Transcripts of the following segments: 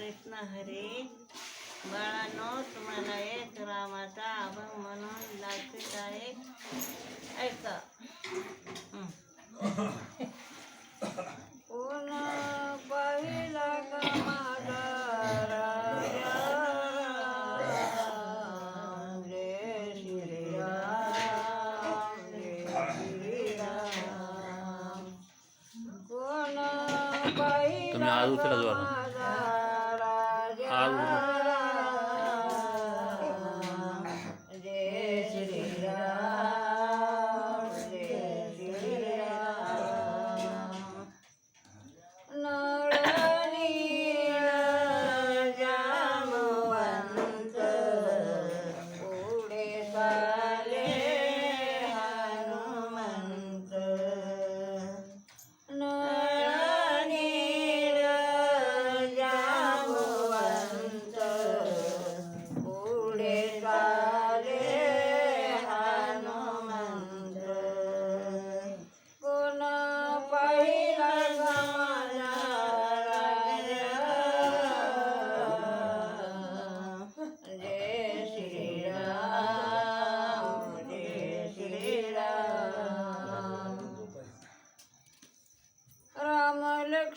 हरी. बाळांनो तुम्हाला एक रामाचा अभंग म्हणून दाखवित आहे. ऐका. हं. कोण पाहिला का 啊我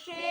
Chick.